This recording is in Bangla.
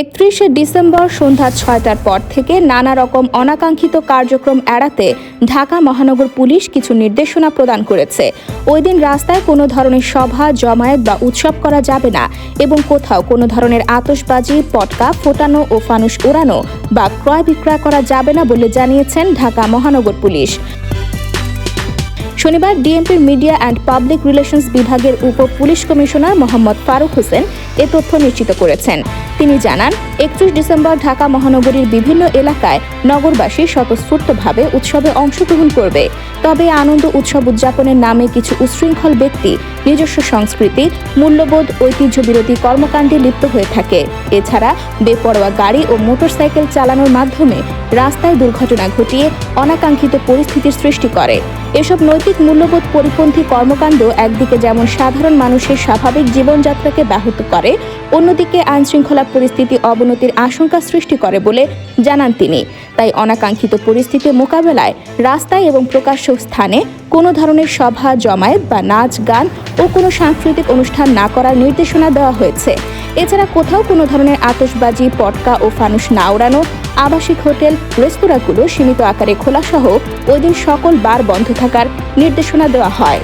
একত্রিশে ডিসেম্বর সন্ধ্যা ছয়টার পর থেকে নানা রকম অনাকাঙ্ক্ষিত কার্যক্রম এড়াতে ঢাকা মহানগর পুলিশ কিছু নির্দেশনা প্রদান করেছে। ওই দিন রাস্তায় কোনো ধরনের সভা, জমায়েত বা উৎসব করা যাবে না এবং কোথাও কোনো ধরনের আতশবাজি, পটকা ফোটানো ও ফানুস উড়ানো বা ক্রয় বিক্রয় করা যাবে না বলে জানিয়েছেন ঢাকা মহানগর পুলিশ। শনিবার ডিএমপির মিডিয়া অ্যান্ড পাবলিক রিলেশনস বিভাগের উপ পুলিশ কমিশনার মোহাম্মদ ফারুক হোসেন এ তথ্য নিশ্চিত করেছেন। তিনি জানান, একত্রিশ ডিসেম্বর ঢাকা মহানগরীর বিভিন্ন এলাকায় নগরবাসী স্বতঃস্ফূর্তভাবে উৎসবে অংশগ্রহণ করবে। তবে আনন্দ উৎসব উদযাপনের নামে কিছু উচ্ছৃঙ্খল ব্যক্তি, নিজস্ব সংস্কৃতি, মূল্যবোধ ঐতিহ্য কর্মকাণ্ডে লিপ্ত হয়ে থাকে। এছাড়া বেপরোয়া গাড়ি ও মোটরসাইকেল চালানোর মাধ্যমে রাস্তায় দুর্ঘটনা ঘটিয়ে অনাকাঙ্ক্ষিত পরিস্থিতির সৃষ্টি করে। এসব নৈতিক মূল্যবোধ পরিপন্থী কর্মকাণ্ড একদিকে যেমন সাধারণ মানুষের স্বাভাবিক জীবনযাত্রাকে ব্যাহত করে অন্যদিকে আইনশৃঙ্খলা পরিস্থিতি অবনতির আশঙ্কা সৃষ্টি করে বলে জানান তিনি। তাই অনাকাঙ্ক্ষিত পরিস্থিতি মোকাবেলায় রাস্তায় এবং প্রকাশ্য স্থানে কোনো ধরনের সভা, জমায়েত বা নাচ, গান ও কোনো সাংস্কৃতিক অনুষ্ঠান না করার নির্দেশনা দেওয়া হয়েছে। এছাড়া কোথাও কোনো ধরনের আতশবাজি, পটকা ও ফানুস না ওড়ানো, আবাসিক হোটেল, রেস্তোরাঁগুলো সীমিত আকারে খোলা সহ ওই দিন সকল বার বন্ধ থাকার নির্দেশনা দেওয়া হয়।